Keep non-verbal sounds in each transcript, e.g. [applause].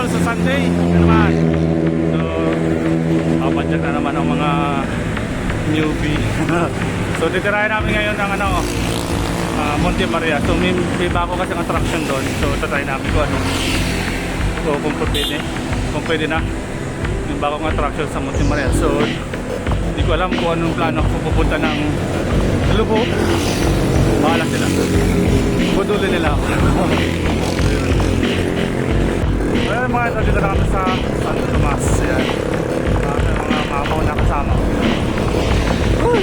idol, sa Sunday. Ano naman. So, papadyak na naman ang mga newbie. [laughs] so, titirahin namin ngayon ng ano, ah, Monte Maria. So, may, may bago kasi ang attraction doon. So, tatry namin ko ano. So, kung pwede, kung pwede na. Yung bagong attraction sa Monte Maria. So, hindi ko alam kung anong plano kung pupunta ng Lubo. Bahala sila. Buduli nila ako. Dito na kami sa Santo Tomas. Ayan. Uh, mga mamaw na kasama. Uy!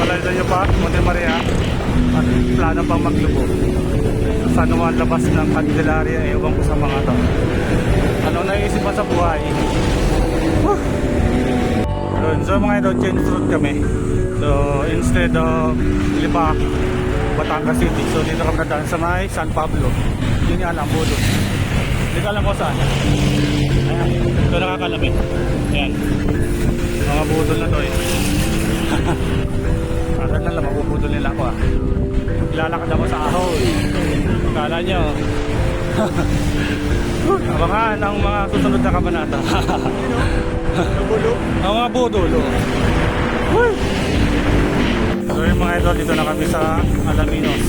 Malayo nyo pa, Monte Maria. At plano pang maglubo. Sa naman labas ng Candelaria, ewan ko sa mga to. Anong naisip mo sa buhay? Woo! So mga ito, change route kami. So, instead of Lipa, Batangas City. So, dito kami nadaan sa may San Pablo. Yun nga lang, bulo. Hindi ko alam kung saan. Ayan, ito nakakalamig. Ayan. Mga budol na to eh. [laughs] Parang na lang, mabubudol nila ako ah. Lalakad ako sa ahoy. Kala nyo. [laughs] Abangan ang mga susunod na kabanata. Ang mga budol. Woo! So yung mga idol, dito na kami sa Alaminos.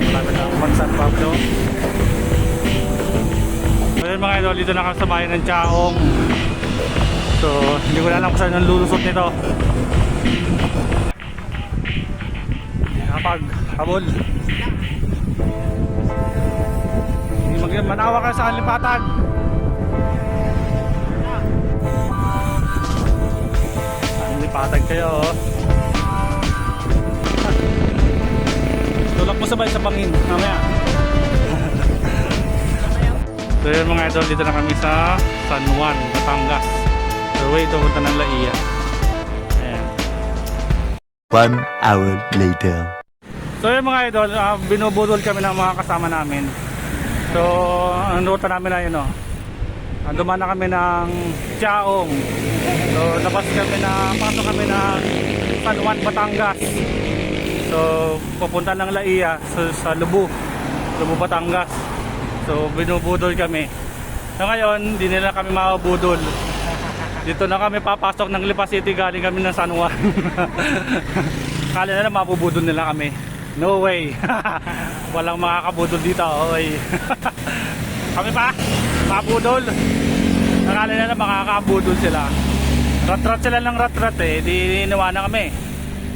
Malapit na mag San Pablo. So yung mga idol, dito na kami sa bayan ng Chaong. So, hindi ko na alam kung saan yung lulusot nito. Kapag habol. Hindi mag manawa ka sa lipatan. Lipatan kayo oh. Tulak mo sabay sa pangin, mamaya. So yun mga idol, dito na kami sa San Juan, Batangas. So way to punta ng Laia. Ayan. One hour later. So yun mga idol, uh, binubudol kami ng mga kasama namin. So, ang ruta namin na yun, oh. Ah, Dumaan na kami ng Chaong. So, labas kami na, pasok kami ng San Juan, Batangas. So, pupunta ng Laia sa, sa Lubu. Lubu, Batangas. So, binubudol kami. So, ngayon, hindi nila kami makabudol. Dito na kami papasok ng Lipa City, galing kami ng San Juan. [laughs] Kala nila mapubudol nila kami. No way. [laughs] Walang makakabudol dito. Oy. [laughs] kami pa, mabudol. Akala nila makakabudol sila. Rat-rat sila ng rat-rat eh. Di iniwanan kami.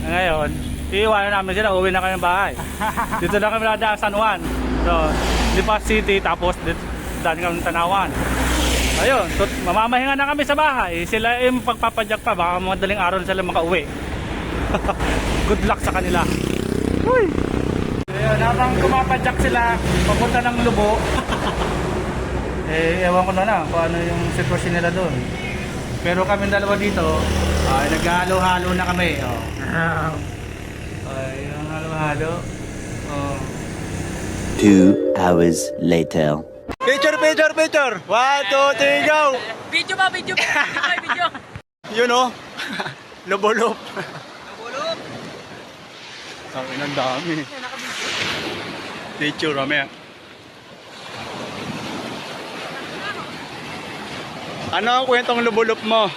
Ngayon, iiwanan namin sila. Uwi na kami ng bahay. Dito na kami nadaan San Juan. So, Lipa City. Tapos, daan kami Tanawan. Ayun, so, mamamahinga na kami sa bahay. Sila yung pagpapadyak pa. Baka madaling araw sila makauwi. [laughs] Good luck sa kanila. Uy! Ayun, habang kumapadyak sila, papunta ng lubo. [laughs] eh, ewan ko na lang kung ano yung sitwasyon nila doon. Pero kami dalawa dito, ay naghalo-halo na kami. Oh. Ay, yung halo-halo. Two hours later. Picture, picture, picture! One, two, three, go! Video ba? Video ba? Video? Video. Yun o. Lubulup. Sabi ng dami. Picture, rame. Ano ang kwentong lubulup mo?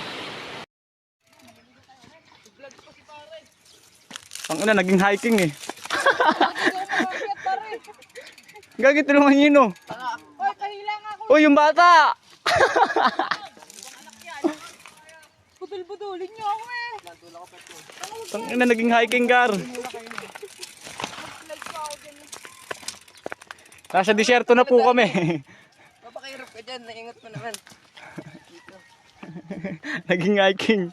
Ang ina, naging hiking eh. [laughs] Gagi, tulungan yun oh. Hoy, kahilang ako. Oh, yung bata! Budul-budulin niyo ako eh. Ang ina, naging hiking car. Nasa disyerto na po kami. Papakirap ka dyan. Naingat mo naman. [laughs] naging hiking.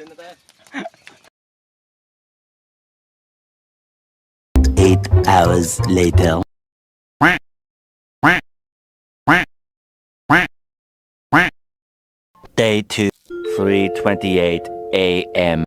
Doon na tayo. Hours later. Day two, 3:28 a.m.